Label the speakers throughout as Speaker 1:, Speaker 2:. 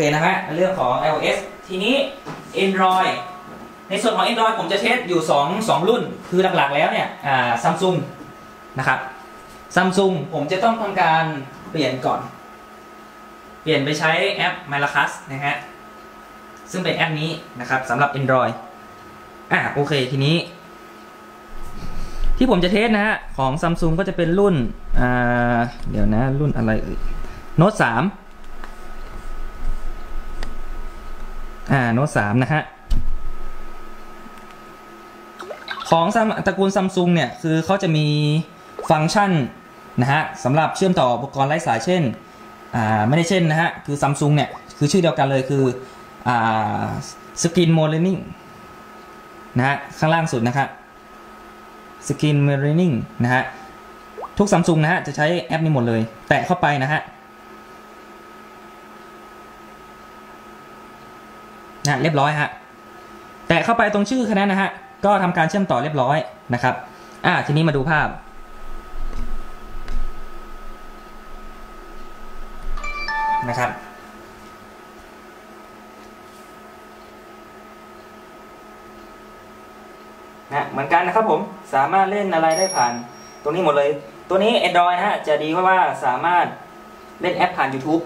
Speaker 1: เคนะฮะเรื่องของ iOS ทีนี้ Android ในส่วนของ Android ผมจะเทสอยู่ 2 2 รุ่น คือหลักๆแล้วเนี่ยซัมซุงนะครับซัมซุงผมจะต้องทำการเปลี่ยนก่อน เปลี่ยนไปใช้แอป m y l a c u s นะฮะ ซึ่งเป็นแอปนี้นะครับสำหรับ Android อะโอเคทีนี้ ที่ผมจะเทสนะฮะ ของซัมซุงก็จะเป็นรุ่นอ่าเดี๋ยวนะรุ่นอะไรเอ่ยโน้ตสาม อ่าโน้ตสามนะฮะของตระกูลซัมซุงเนี่ยคือเขาจะมีฟังก์ชันนะฮะสำหรับเชื่อมต่ออุปกรณ์ไร้สายเช่นอ่าไม่ได้เช่นนะฮะคือซัมซุงเนี่ยคือชื่อเดียวกันเลยคืออ่าสกินโมเลนิ่งนะฮะข้างล่างสุดนะครับสกินเมรนิ่งนะฮะทุกซัมซุงนะฮะจะใช้แอปนี้หมดเลย แตะเข้าไปนะฮะ นะเรียบร้อยฮะแตะเข้าไปตรงชื่อคะแนนนะฮะก็ทำการเชื่อมต่อเรียบร้อยนะครับอ่าทีนี้มาดูภาพ นะครับนะเหมือนกันนะครับผมสามารถเล่นอะไรได้ผ่าน ตรงนี้หมดเลย ตัวนี้ Android นะฮะจะดีเพราะว่าสามารถเล่นแอปผ่าน YouTube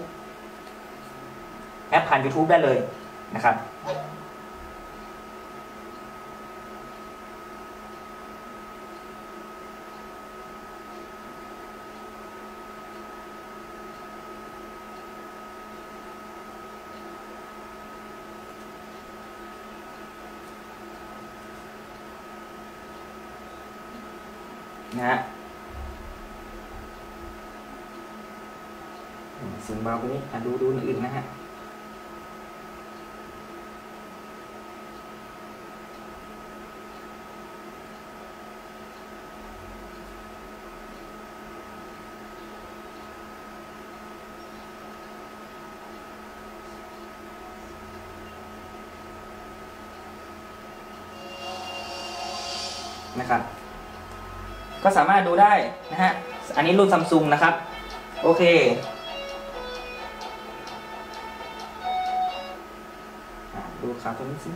Speaker 1: แอปผ่าน YouTube ได้เลยนะครับ นะฮะเสียงเบาไปนี้ดูดูอื่นนะฮะนะครับ ก็สามารถดูได้นะฮะ อันนี้รุ่นซัมซุงนะครับ โอเค ดูขาตัวนี้สิ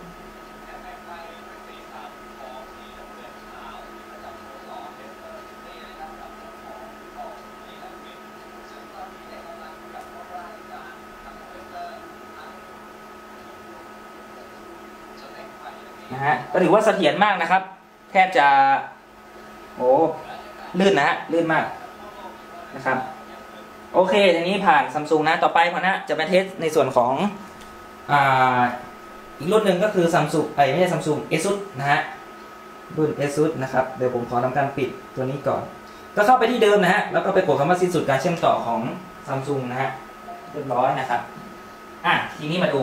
Speaker 1: นะฮะก็ถือว่าเสถียรมากนะครับ แทบจะ โอ้ลื่นนะฮะลื่นมากนะครับ โอเคทีนี้ผ่านซัมซุงนะ ต่อไปพอนะจะมาเทสในส่วนของอ่าอีกรุ่นหนึ่งก็คือซัมซุงไอไม่ใช่ซัมซุงเอซุนะฮะรุ่นเอซุนะครับ เดี๋ยวผมขอทำการปิดตัวนี้ก่อน ก็เข้าไปที่เดิมนะฮะ แล้วก็ไปกดคำว่าสิ้นสุดการเชื่อมต่อของซัมซุงนะฮะ เรียบร้อยนะครับ อะ ทีนี้มาดู